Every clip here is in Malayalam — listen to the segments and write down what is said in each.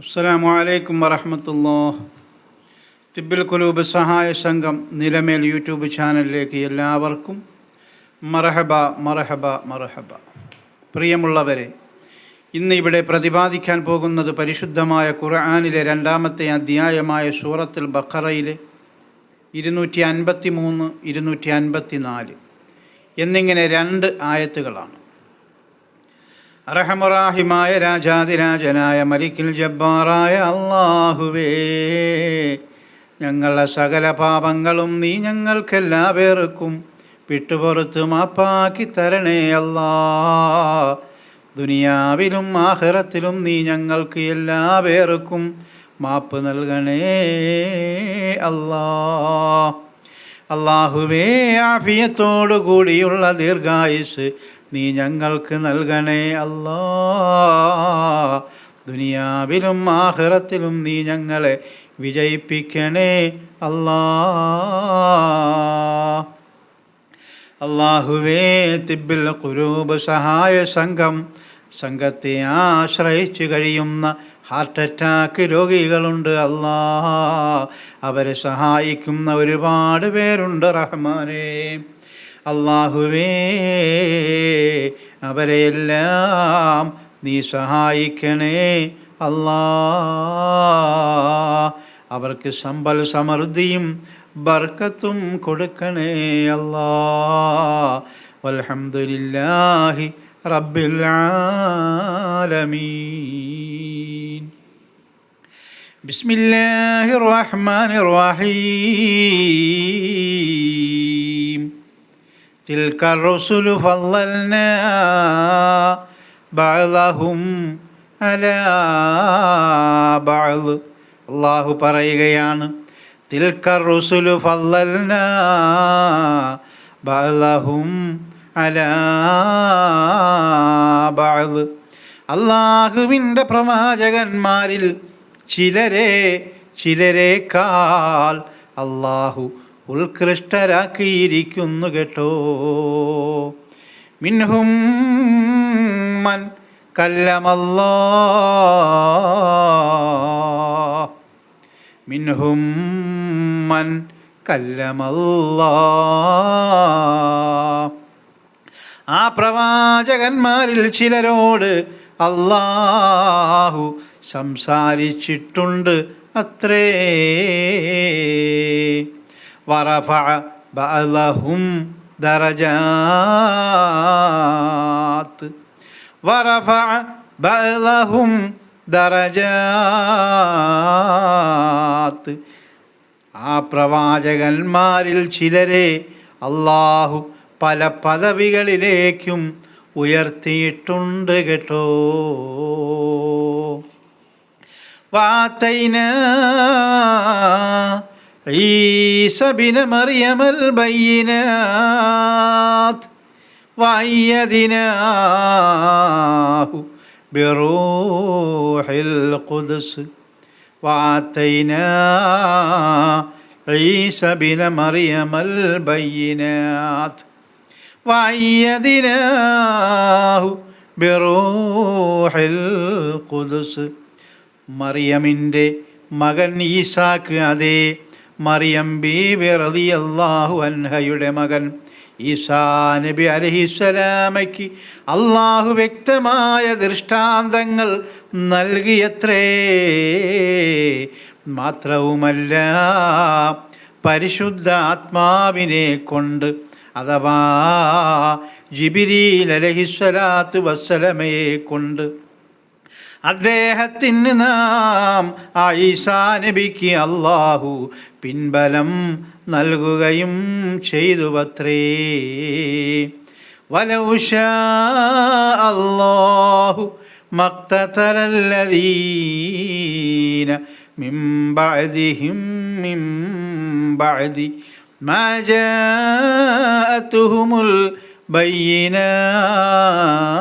അസ്സലാമു അലൈക്കും വറഹമത്തുല്ലാ തിബിൽ കുലൂബ് സഹായ സംഘം നിലമേൽ യൂട്യൂബ് ചാനലിലേക്ക് എല്ലാവർക്കും മറഹബ മറഹബ മറഹബ. പ്രിയമുള്ളവരെ ഇന്ന് ഇവിടെ പ്രതിപാദിക്കാൻ പോകുന്നത് പരിശുദ്ധമായ ഖുർആാനിലെ രണ്ടാമത്തെ അധ്യായമായ സൂറത്തിൽ ബഖറയിലെ ഇരുന്നൂറ്റി അൻപത്തി മൂന്ന് ഇരുന്നൂറ്റി അൻപത്തി നാല് എന്നിങ്ങനെ രണ്ട് ആയത്തുകളാണ്. അറഹമുറാഹിമായ രാജാതിരാജനായ മരിക്കിൽ ജബ്ബാറായ അള്ളാഹുവേ ഞങ്ങളുടെ സകല പാപങ്ങളും നീ ഞങ്ങൾക്കെല്ലാ പേർക്കും വിട്ടുപുറത്ത് മാപ്പാക്കി തരണേ അല്ലാ. ദുനിയാവിലും ആഹ്റത്തിലും നീ ഞങ്ങൾക്ക് എല്ലാ പേർക്കും മാപ്പ് നൽകണേ അല്ലാ. അള്ളാഹുവേ ആഫിയത്തോടു കൂടിയുള്ള ദീർഘായുസ് നീ ഞങ്ങൾക്ക് നൽകണേ അല്ലാ. ദുനിയാവിലും ആഹ്റത്തിലും നീ ഞങ്ങളെ വിജയിപ്പിക്കണേ അല്ലാ. അള്ളാഹുവേ തിബിൽ കുരൂബ് സഹായ സംഘം സംഘത്തെ ആശ്രയിച്ചു കഴിയുന്ന ഹാർട്ട് അറ്റാക്ക് രോഗികളുണ്ട് അല്ലാ. അവരെ സഹായിക്കുന്ന ഒരുപാട് പേരുണ്ട് റഹ്മാനേ. അള്ളാഹുവേ അവരെയെല്ലാം നീ സഹായിക്കണേ അല്ലാ. അവർക്ക് സമ്പൽ സമൃദ്ധിയും ബർക്കത്തും കൊടുക്കണേ അല്ലാ. വൽഹംദുലില്ലാഹി റബ്ബിൽ ആലമീൻ. ബിസ്മില്ലാഹിർ റഹ്മാനിർ റഹീം. تلك الرسل فضلنا بعضهم على بعض അള്ളാഹു പറയുകയാണ് തിൽക്കർ റുസുലു ഫല്ലൽന ബഅലഹും അലാ ബഅദ് അള്ളാഹുവിൻ്റെ പ്രവാചകന്മാരിൽ ചിലരെ ചിലരേക്കാൾ അള്ളാഹു ഉത്കൃഷ്ടരാക്കിയിരിക്കുന്നു കേട്ടോ. മിൻഹും മൻ കല്ലമല്ലോ മിൻഹും മൻ കല്ലമല്ലോ ആ പ്രവാചകന്മാരിൽ ചിലരോട് അല്ലാഹു സംസാരിച്ചിട്ടുണ്ട് അത്രേ. വറഫ ബഅലഹും വറഫ ബഅലഹും ആ പ്രവാചകന്മാരിൽ ചിലരെ അള്ളാഹു പല പദവികളിലേക്കും ഉയർത്തിയിട്ടുണ്ട് കേട്ടോ. വാത്തൈന ഈസബിന മറിയമൽ ബയ്യനാത് വയ്യദിനാഹു ബിറൂഹിൽ ഖുദ്സ്. വാത്തൈന ഈസബിന മറിയമൽ ബയ്യനാത് വയ്യദിനാഹു ബിറൂഹിൽ ഖുദ്സ്. മറിയമിന്റെ മകൻ ഈസാക്ക് അതേ മറിയം ബീബി റളിയല്ലാഹു അൻഹയുടെ മകൻ ഈസാ നബി അലഹിസ്സലാമയ്ക്ക് അള്ളാഹു വ്യക്തമായ ദൃഷ്ടാന്തങ്ങൾ നൽകിയത്രേ. മാത്രവുമല്ല പരിശുദ്ധ ആത്മാവിനെ കൊണ്ട് അഥവാ ജിബിരി അലഹിസ്വലാത്ത് വസ്സലമയെ കൊണ്ട് അദ്ദേഹത്തിന് നാം ആയിസാ നബിക്ക് അള്ളാഹു പിൻബലം നൽകുകയും ചെയ്തു പത്രേ വലൗഷ അള്ളാഹു മക്തലല്ലദീന മിംബഅദിഹിം മിംബഅദി ما جاءتهم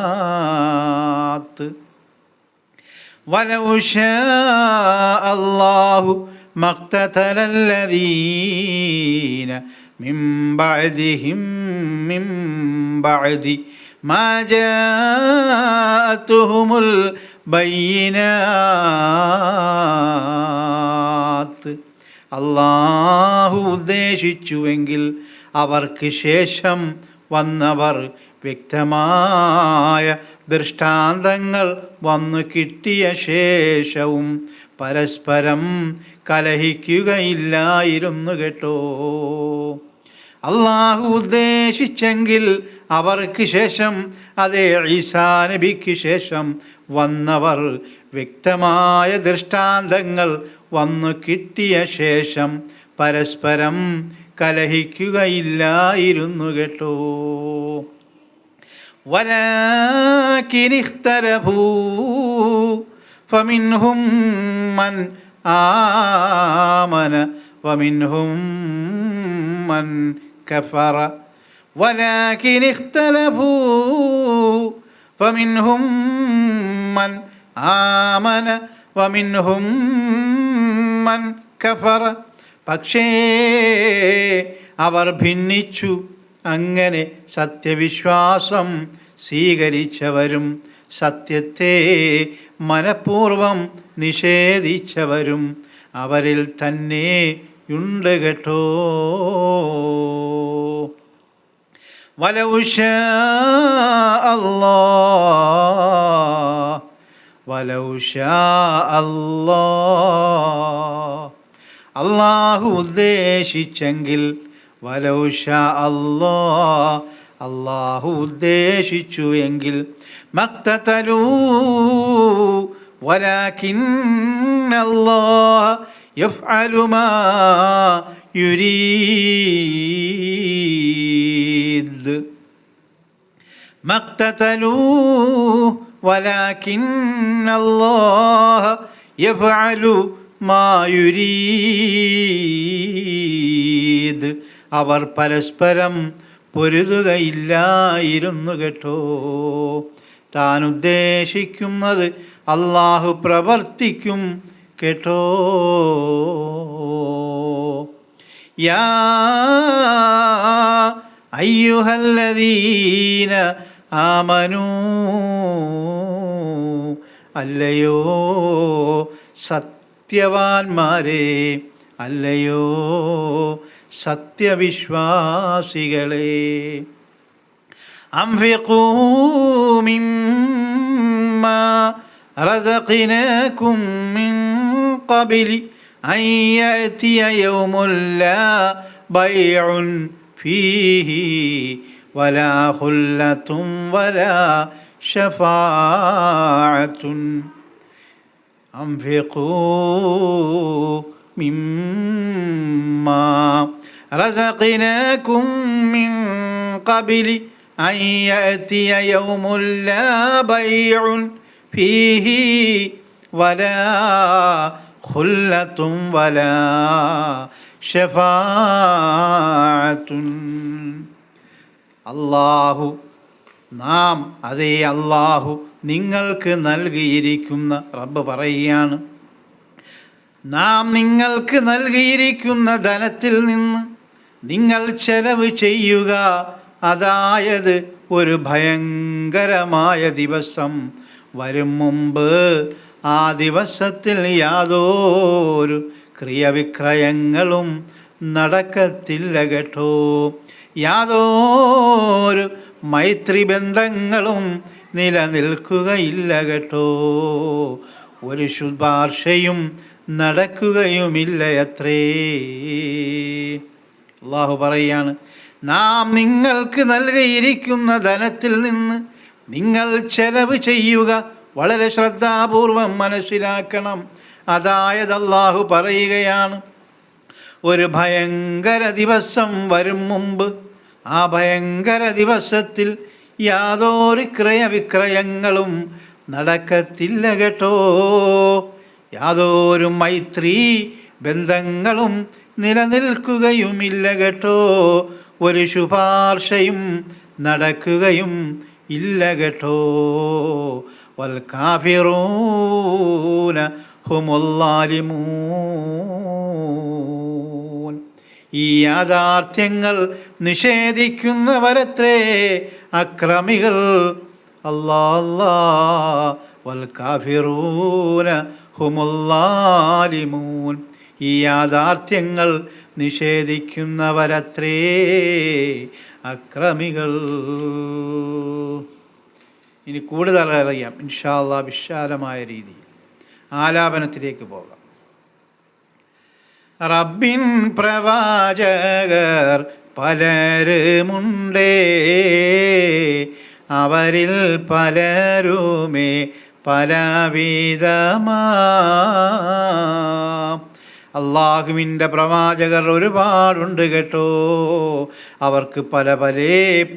البينات ولو شاء الله ما اقتتل الذين من بعدهم من بعد ما جاءتهم ബയ്യിനാത്ത് അള്ളാഹു ഉദ്ദേശിച്ചുവെങ്കിൽ അവർക്ക് ശേഷം വന്നവർ വ്യക്തമായ ദൃഷ്ടാന്തങ്ങൾ വന്നു കിട്ടിയ ശേഷവും പരസ്പരം കലഹിക്കുകയില്ലായിരുന്നു കേട്ടോ. അള്ളാഹു ഉദ്ദേശിച്ചെങ്കിൽ അവർക്ക് ശേഷം അതേ ഈസാ നബിക്ക് ശേഷം വന്നവർ വ്യക്തമായ ദൃഷ്ടാന്തങ്ങൾ വന്നു കിട്ടിയ ശേഷം പരസ്പരം കലഹിക്കുകയില്ലായിരുന്നു കേട്ടോ. ولكن اختلفوا فمنهم من آمن ومنهم من كفر ولكن اختلفوا فمنهم من آمن ومنهم من كفر പക്ഷേ അവർ ഭിന്നിച്ചു അങ്ങനെ സത്യവിശ്വാസം സ്വീകരിച്ചവരും സത്യത്തെ മനഃപൂർവം നിഷേധിച്ചവരും അവരിൽ തന്നെയുണ്ട് കേട്ടോ. വലവുഷ അല്ലോ. വലവുഷ അല്ലോ. അള്ളാഹു ഉദ്ദേശിച്ചെങ്കിൽ വലൗഷ അല്ലോ അള്ളാഹു ഉദ്ദേശിച്ചു എങ്കിൽ മക്തലൂ വലാക്കിൻ അല്ലാഹ യഫ്അലു മാ യുരീദ് مقتتلوا ولكن الله يفعل ما يريد അവർ പരസ്പരം പൊരുതുകയില്ലായിരുന്നു കേട്ടോ. താൻ ഉദ്ദേശിക്കുന്നത് അള്ളാഹു പ്രവർത്തിക്കും കേട്ടോ. യാ അയ്യുഹല്ലദീന ആമനൂ. അല്ലയോ സത്യവാന്മാരെ അല്ലയോ സത്യവിശ്വാസികളെ أنفقوا مما رزقناكم من قبل أن يأتي يوم لا بيع فيه ولا خلة ولا شفاعة أنفقوا مما رزقناكم من قبل أن يأتي يوم لا بيع فيه ولا خلة ولا شفاعة അള്ളാഹു നാം അതേ അള്ളാഹു നിങ്ങൾക്ക് നൽകിയിരിക്കുന്ന റബ്ബ് പറയുകയാണ് നാം നിങ്ങൾക്ക് നൽകിയിരിക്കുന്ന ധനത്തിൽ നിന്ന് നിങ്ങൾ ചെലവ് ചെയ്യുക. അതായത് ഒരു ഭയങ്കരമായ ദിവസം. വരും മുമ്പ് ആ ദിവസത്തിൽ യാതൊരു ക്രിയവിക്രയങ്ങളും നടക്കത്തില്ല കേട്ടോ. യാതൊരു മൈത്രി ബന്ധങ്ങളും നിലനിൽക്കുകയില്ല കേട്ടോ. ഒരു ശുപാർശയും നടക്കുകയുമില്ല അത്രേ അള്ളാഹു പറയാണ് നാം നിങ്ങൾക്ക് നൽകിയിരിക്കുന്ന ധനത്തിൽ നിന്ന് നിങ്ങൾ ചെലവ് ചെയ്യുക വളരെ ശ്രദ്ധാപൂർവം മനസ്സിലാക്കണം. അതായത് അള്ളാഹു പറയുകയാണ് ഒരു ഭയങ്കര ദിവസം വരും മുമ്പ് ആ ഭയങ്കര ദിവസത്തിൽ യാതൊരു ക്രയവിക്രയങ്ങളും നടക്കത്തില്ല കേട്ടോ. യാതൊരു മൈത്രി ബന്ധങ്ങളും നിലനിൽക്കുകയുമില്ല കേട്ടോ. ഒരു ശുപാർശയും നടക്കുകയും ഇല്ല കേട്ടോ. വൽ കാഫിറൂന ഈ യാഥാർത്ഥ്യങ്ങൾ നിഷേധിക്കുന്നവരത്രേ അക്രമികൾ. അല്ലാ. വൽകാഫിറൂന ഹുമുല്ലാലിമൂൻ ഈ യാഥാർത്ഥ്യങ്ങൾ നിഷേധിക്കുന്നവരത്രേ അക്രമികൾ. ഇനി കൂടുതൽ അറിയാം ഇൻഷാല്ല വിശാലമായ രീതിയിൽ. ആലാപനത്തിലേക്ക് പോകാം. റബ്ബിൻ പ്രവാചകർ പലരുമുണ്ടേ അവരിൽ പലരുമേ പലവിധമാ അള്ളാഹുവിന്റെ പ്രവാചകർ ഒരുപാടുണ്ട് കേട്ടോ. അവർക്ക് പല പല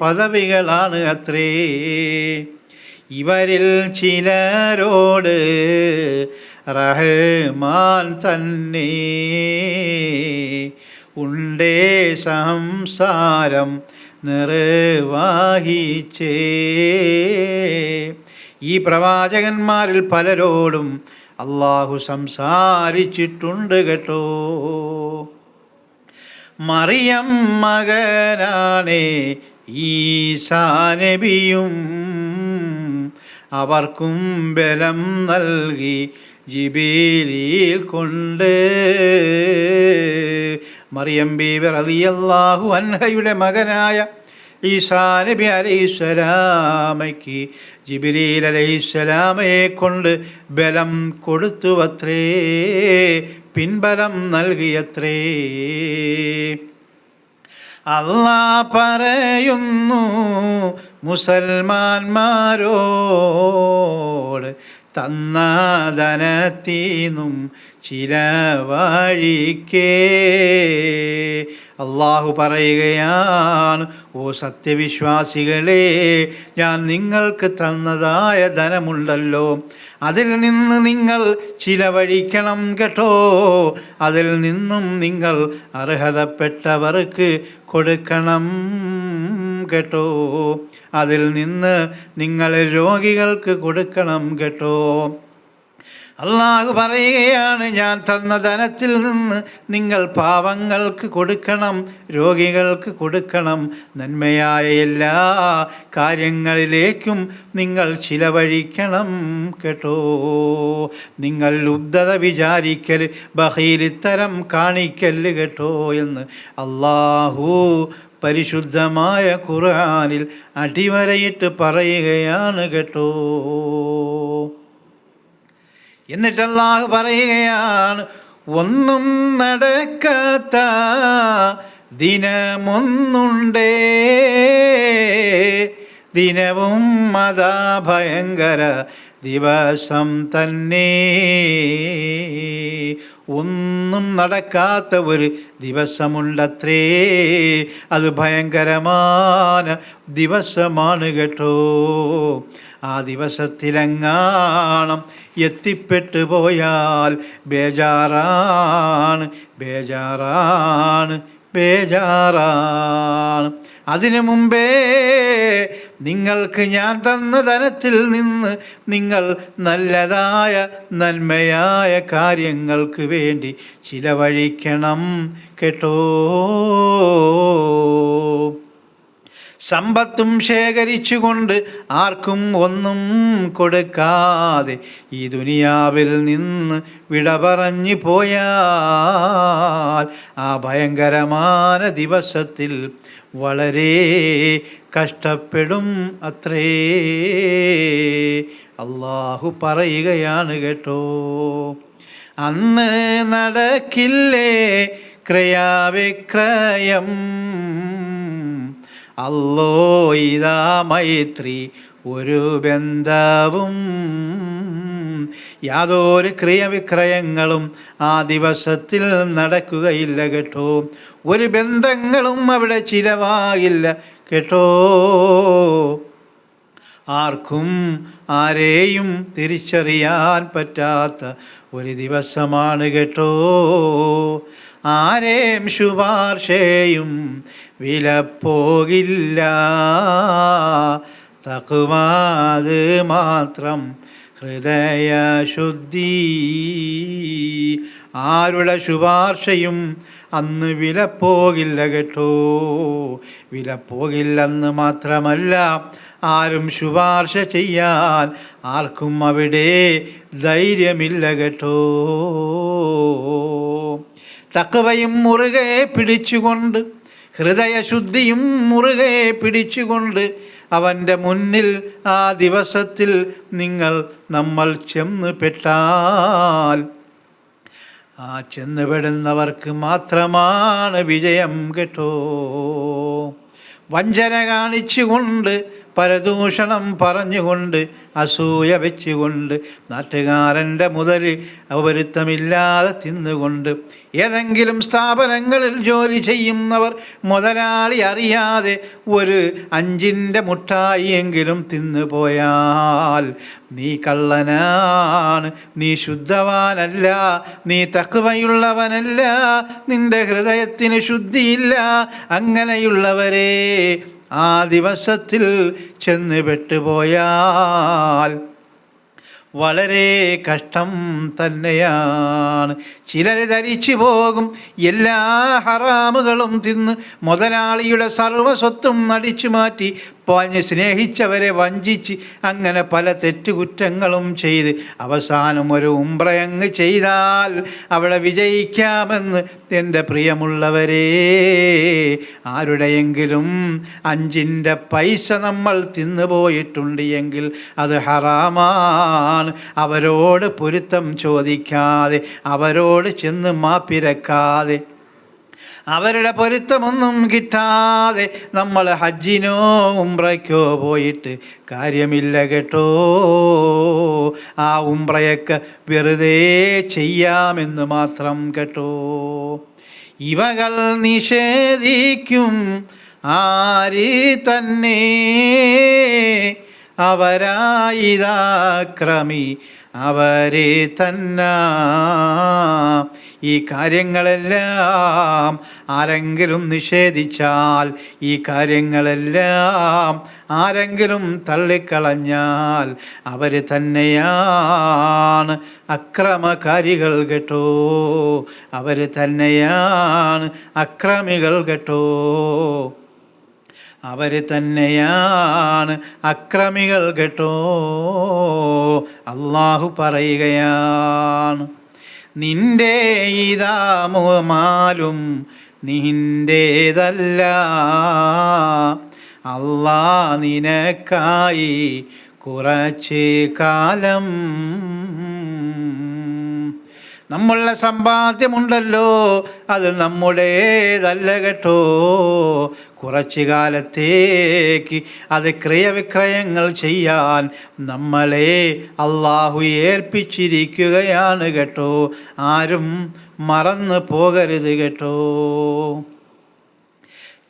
പദവികളാണ് അത്രേ. ഇവരിൽ ചിലരോട് റഹ്മാൻ തന്നെ. ഉണ്ടേ സംസാരം നിർവാഹിച്ചേ. ഈ പ്രവാചകന്മാരിൽ പലരോടും അള്ളാഹു സംസാരിച്ചിട്ടുണ്ട് കേട്ടോ. മറിയം മകനാണേ ഈസാനബിയും അവർക്കും ബലം നൽകി ജിബീലിൽ കൊണ്ട്. മറിയം ബീബി അലിയല്ലാഹു അൻഹയുടെ മകനായ ഈസാ നബി അലൈസ്വലാമയ്ക്ക് ജിബിലീൽ അലൈസ്വലാമയെ കൊണ്ട് ബലം കൊടുത്തുവത്രേ പിൻബലം നൽകിയത്രേ. അള്ളാ പറയുന്നു മുസൽമാന്മാരോട് തന്ന ധനത്തീന്നും ചില വഴിക്കേ അള്ളാഹു പറയുകയാണ് ഓ സത്യവിശ്വാസികളെ ഞാൻ നിങ്ങൾക്ക് തന്നതായ ധനമുണ്ടല്ലോ. അതിൽ നിന്ന് നിങ്ങൾ ചിലവഴിക്കണം കേട്ടോ. അതിൽ നിന്നും നിങ്ങൾ അർഹതപ്പെട്ടവർക്ക് കൊടുക്കണം കേട്ടോ. അതിൽ നിന്ന് നിങ്ങൾ രോഗികൾക്ക് കൊടുക്കണം കേട്ടോ. അള്ളാഹു പറയുകയാണ് ഞാൻ തന്ന ധനത്തിൽ നിന്ന് നിങ്ങൾ പാവങ്ങൾക്ക് കൊടുക്കണം രോഗികൾക്ക് കൊടുക്കണം. നന്മയായ എല്ലാ കാര്യങ്ങളിലേക്കും നിങ്ങൾ ചിലവഴിക്കണം. കേട്ടോ? നിങ്ങൾ ലുബ്ധത വിചാരിക്കൽ ബഹീലിത്തരം കാണിക്കൽ കേട്ടോ? എന്ന് അള്ളാഹു പരിശുദ്ധമായ ഖുർആാനിൽ അടിവരയിട്ട് പറയുകയാണ് കേട്ടോ? എന്നിട്ട് പറയുകയാണ് ഒന്നും നടക്കാത്ത ദിനമൊന്നുണ്ടേ. ദിനവും മതാ ഭയങ്കര ദിവസം തന്നെ. ഒന്നും നടക്കാത്ത ഒരു ദിവസമുണ്ടത്രേ. അത് ഭയങ്കരமான ദിവസമാണ് കേട്ടോ. ആ ദിവസത്തിലെങ്ങാണം എത്തിപ്പെട്ടു പോയാൽ ബേജാറാണ് ബേജാറാണ് ബേജാറാണ്. അതിനു മുമ്പേ നിങ്ങൾക്ക് ഞാൻ തന്ന ധനത്തിൽ നിന്ന് നിങ്ങൾ നല്ലതായ നന്മയായ കാര്യങ്ങൾക്ക് വേണ്ടി ചിലവഴിക്കണം കേട്ടോ. സമ്പത്തും ശേഖരിച്ചുകൊണ്ട് ആർക്കും ഒന്നും കൊടുക്കാതെ ഈ ദുനിയാവിൽ നിന്ന് വിട പറഞ്ഞു പോയാൽ ആ ഭയങ്കരമായ ദിവസത്തിൽ വളരെ കഷ്ടപ്പെടും അത്രേ. അള്ളാഹു പറയുകയാണ് കേട്ടോ അന്ന് നടക്കില്ലേ ക്രയാവിക്രയം? അല്ലോ ഇതാ മൈത്രി ഒരു ബന്ധവും യാതൊരു ക്രിയവിക്രയങ്ങളും ആ ദിവസത്തിൽ നടക്കുകയില്ല കേട്ടോ. ഒരു ബന്ധങ്ങളും അവിടെ ചിലവാകില്ല കേട്ടോ. ആർക്കും ആരെയും തിരിച്ചറിയാൻ പറ്റാത്ത ഒരു ദിവസമാണ് കേട്ടോ. ആരെയും ശുപാർശയും വിലപ്പോകില്ല. തകുവാത് മാത്രം ഹൃദയശുദ്ധി. ആരുടെ ശുപാർശയും അന്ന് വിലപ്പോകില്ല കേട്ടോ. വിലപ്പോകില്ലെന്ന് മാത്രമല്ല ആരും ശുപാർശ ചെയ്യാൻ ആർക്കും അവിടെ ധൈര്യമില്ല കേട്ടോ. തക്കവയും മുറുകെ പിടിച്ചുകൊണ്ട് ഹൃദയശുദ്ധിയും മുറുകെ പിടിച്ചുകൊണ്ട് അവന്റെ മുന്നിൽ ആ ദിവസത്തിൽ നിങ്ങൾ നമ്മൾ ചെന്ന് പെട്ടാൽ. ആ ചെന്നുപെടുന്നവർക്ക് മാത്രമാണ് വിജയം കേട്ടോ. വഞ്ചന കാണിച്ചുകൊണ്ട് പരദൂഷണം പറഞ്ഞുകൊണ്ട് അസൂയ വെച്ചുകൊണ്ട് നാട്ടുകാരന്റെ മുതൽ അപരുത്തമില്ലാതെ തിന്നുകൊണ്ട് ഏതെങ്കിലും സ്ഥാപനങ്ങളിൽ ജോലി ചെയ്യുന്നവർ മുതലാളി അറിയാതെ ഒരു അഞ്ചിന്റെ മുട്ടായിയെങ്കിലും തിന്നുപോയാൽ നീ കള്ളനാണ് നീ ശുദ്ധവാനല്ല നീ തക്കുവയുള്ളവനല്ല നിന്റെ ഹൃദയത്തിന് ശുദ്ധിയില്ല അങ്ങനെയുള്ളവരെ ആ ദിവസത്തിൽ ചെന്ന് പെട്ടുപോയാൽ വളരെ കഷ്ടം തന്നെയാണ്. ചിലർ ധരിച്ചു പോകും എല്ലാ ഹറാമുകളും തിന്ന് മുതലാളിയുടെ സർവസ്വത്തും നടിച്ചു മാറ്റി സ്നേഹിച്ചവരെ വഞ്ചിച്ച് അങ്ങനെ പല തെറ്റുകുറ്റങ്ങളും ചെയ്ത് അവസാനം ഒരു ഉംബ്രയങ്ങ് ചെയ്താൽ അവിടെ വിജയിക്കാമെന്ന് എന്റെ പ്രിയമുള്ളവരെ. ആരുടെയെങ്കിലും അഞ്ചിന്റെ പൈസ നമ്മൾ തിന്നുപോയിട്ടുണ്ട് എങ്കിൽ അത് ഹറാമാണ്. അവരോട് പൊരുത്തം ചോദിക്കാതെ അവരോട് ചെന്ന് മാപ്പിരക്കാതെ അവരുടെ പൊരുത്തമൊന്നും കിട്ടാതെ നമ്മൾ ഹജ്ജിനോ ഉംറയ്ക്കോ പോയിട്ട് കാര്യമില്ല കേട്ടോ. ആ ഉംറയൊക്കെ വെറുതെ ചെയ്യാമെന്ന് മാത്രം കേട്ടോ. ഇവകൾ നിഷേധിക്കും ആര് തന്നെ അവരായിതാക്രമി അവരെ തന്ന ഈ കാര്യങ്ങളെല്ലാം ആരെങ്കിലും നിഷേധിച്ചാൽ ഈ കാര്യങ്ങളെല്ലാം ആരെങ്കിലും തള്ളിക്കളഞ്ഞാൽ അവർ തന്നെയാണ് അക്രമകാരികൾ കേട്ടോ. അവർ തന്നെയാണ് അക്രമികൾ കേട്ടോ. അവർ തന്നെയാണ് അക്രമികൾ കേട്ടോ. അള്ളാഹു പറയുകയാണ് നിന്റെ ഇതാമുമാലും നിന്റേതല്ല. അള്ളാ നിനക്കായി കുറച്ച് കാലം നമ്മളുടെ സമ്പാദ്യമുണ്ടല്ലോ അത് നമ്മുടേതല്ല കേട്ടോ. കുറച്ചു കാലത്തേക്ക് അത് ക്രയവിക്രയങ്ങൾ ചെയ്യാൻ നമ്മളെ അള്ളാഹു ഏൽപ്പിച്ചിരിക്കുകയാണ് കേട്ടോ. ആരും മറന്നു പോകരുത് കേട്ടോ.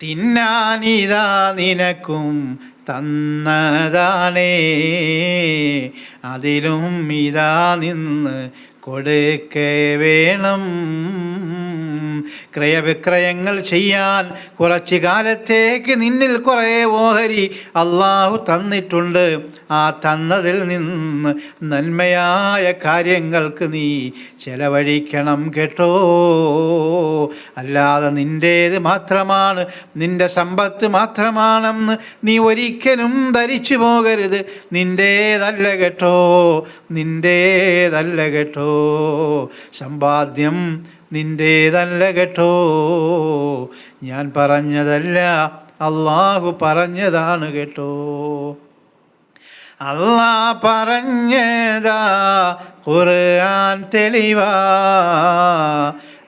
തിന്നാനിതാ നിനക്കും തന്നതാണേ. അതിലും ഇതാ നിന്ന് കൊടുക്കേ വേണം. ക്രയവിക്രയങ്ങൾ ചെയ്യാൻ കുറച്ച് കാലത്തേക്ക് നിന്നിൽ കുറേ ഓഹരി അള്ളാഹു തന്നിട്ടുണ്ട്. ആ തന്നതിൽ നിന്ന് നന്മയായ കാര്യങ്ങൾക്ക് നീ ചെലവഴിക്കണം കേട്ടോ. അല്ലാതെ നിന്റേത് മാത്രമാണ് നിന്റെ സമ്പത്ത് മാത്രമാണെന്ന് നീ ഒരിക്കലും ധരിച്ചു പോകരുത്. നിന്റേതല്ല കേട്ടോ നിന്റേതല്ല കേട്ടോ. സമ്പാദ്യം നിന്റേതല്ല കേട്ടോ. ഞാൻ പറഞ്ഞതല്ല അള്ളാഹു പറഞ്ഞതാണ് കേട്ടോ. അള്ളാ പറഞ്ഞതാ ഖുർആൻ തെളിവാ.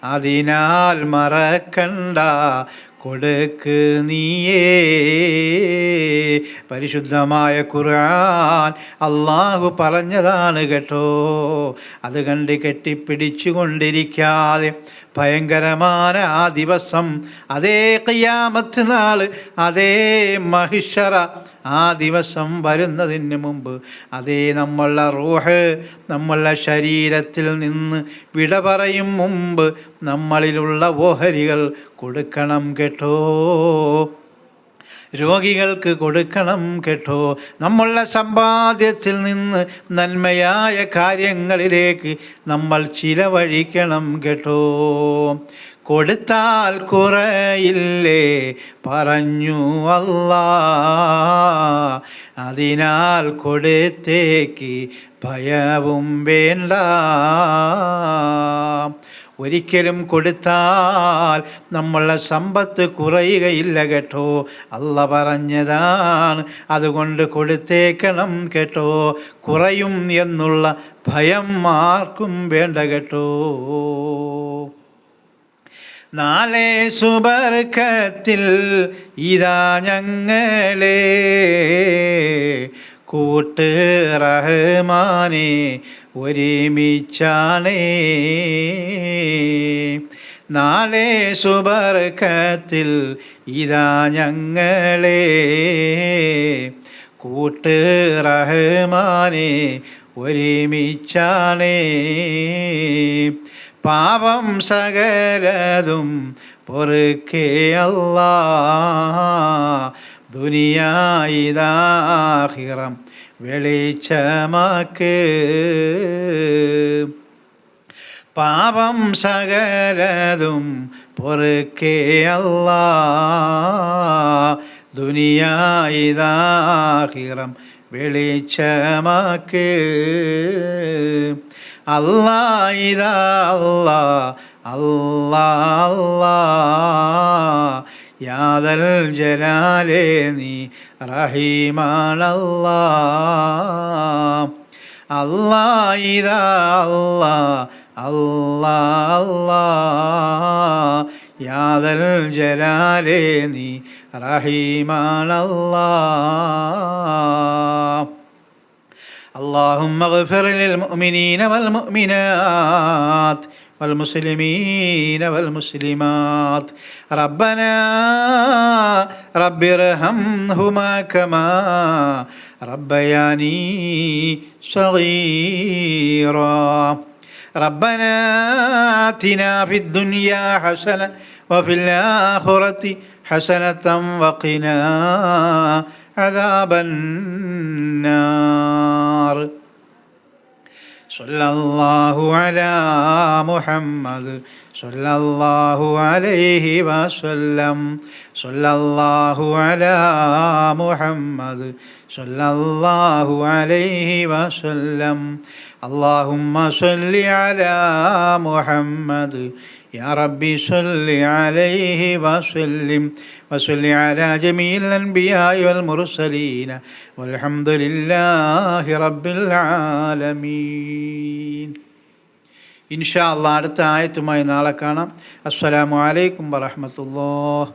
അതിനാൽ മറക്കണ്ട കൊടുക്ക് നീയേ. പരിശുദ്ധമായ ഖുർആൻ അള്ളാഹു പറഞ്ഞതാണ് കേട്ടോ. അത് കണ്ട് കെട്ടിപ്പിടിച്ചു കൊണ്ടിരിക്കാതെ ഭയങ്കരമായ ആ ദിവസം അതേ കയ്യാമത്ത് നാൾ അതേ മഹിഷറ ആ ദിവസം വരുന്നതിന് മുമ്പ് അതേ നമ്മളുടെ റൂഹ് നമ്മളുടെ ശരീരത്തിൽ നിന്ന് വിട പറയും മുമ്പ് നമ്മളിലുള്ള ഓഹരികൾ കൊടുക്കണം കേട്ടോ. രോഗികൾക്ക് കൊടുക്കണം കേട്ടോ. നമ്മളുടെ സമ്പാദ്യത്തിൽ നിന്ന് നന്മയായ കാര്യങ്ങളിലേക്ക് നമ്മൾ ചിലവഴിക്കണം കേട്ടോ. കൊടുത്താൽ കുറയില്ലേ? പറഞ്ഞു അല്ലാ. അതിനാൽ കൊടുത്തേക്ക് ഭയവും വേണ്ട. ഒരിക്കലും കൊടുത്താൽ നമ്മളുടെ സമ്പത്ത് കുറയുകയില്ല കേട്ടോ. അല്ല പറഞ്ഞതാണ് അതുകൊണ്ട് കൊടുത്തേക്കണം കേട്ടോ. കുറയും എന്നുള്ള ഭയം ആർക്കും വേണ്ട കേട്ടോ. നാളെ സുബർക്കത്തിൽ ഇതാ ഞങ്ങളെ. കൂട്ട് റഹ്മാനെ ഒരുമിച്ചാണേ. നാളെ സുബർക്കത്തിൽ ഇതാ ഞങ്ങളെ. കൂട്ട് റഹ്മാനെ ഒരുമിച്ചാണേ. പാപം സകലതും പൊറുക്കേ അല്ലാ ദുനിയായിതാഹിറം വെളിച്ചമാക്ക്. പാപം സകലതും പൊറുക്കേ അല്ല. ദുനിയായിതാഹിറം വെളിച്ചമാക്ക്. അല്ലായിതാ അല്ല അല്ലാ അല്ലാ. യാദൽ ജലാലേ നീ റഹീമാണല്ലാ അല്ലാ ഇതാ അല്ലാ അല്ലാ അല്ലാ യാദൽ ജലാലേ നീ റഹീമാണല്ലാ اللهم اغفر للمؤمنين والمؤمنات والمسلمين والمسلمات. ربنا رب ارحمهما كما ربياني صغيرا. ربنا آتنا في الدنيا حسنة وفي الآخرة حسنة وقنا عذاب النار. صلى الله على محمد صلى الله عليه وسلم صلى الله على محمد صلى الله عليه وسلم اللهم صل على محمد يا ربي صل عليه وسلم وصل على جميع الأنبياء والمرسلين والحمد لله رب العالمين ഇൻഷാ അള്ളാഹ് അടുത്ത ആയത്തുമായി നാളെ കാണാം അസ്സലാമു അലൈക്കും വറഹമത്തുള്ളാഹ്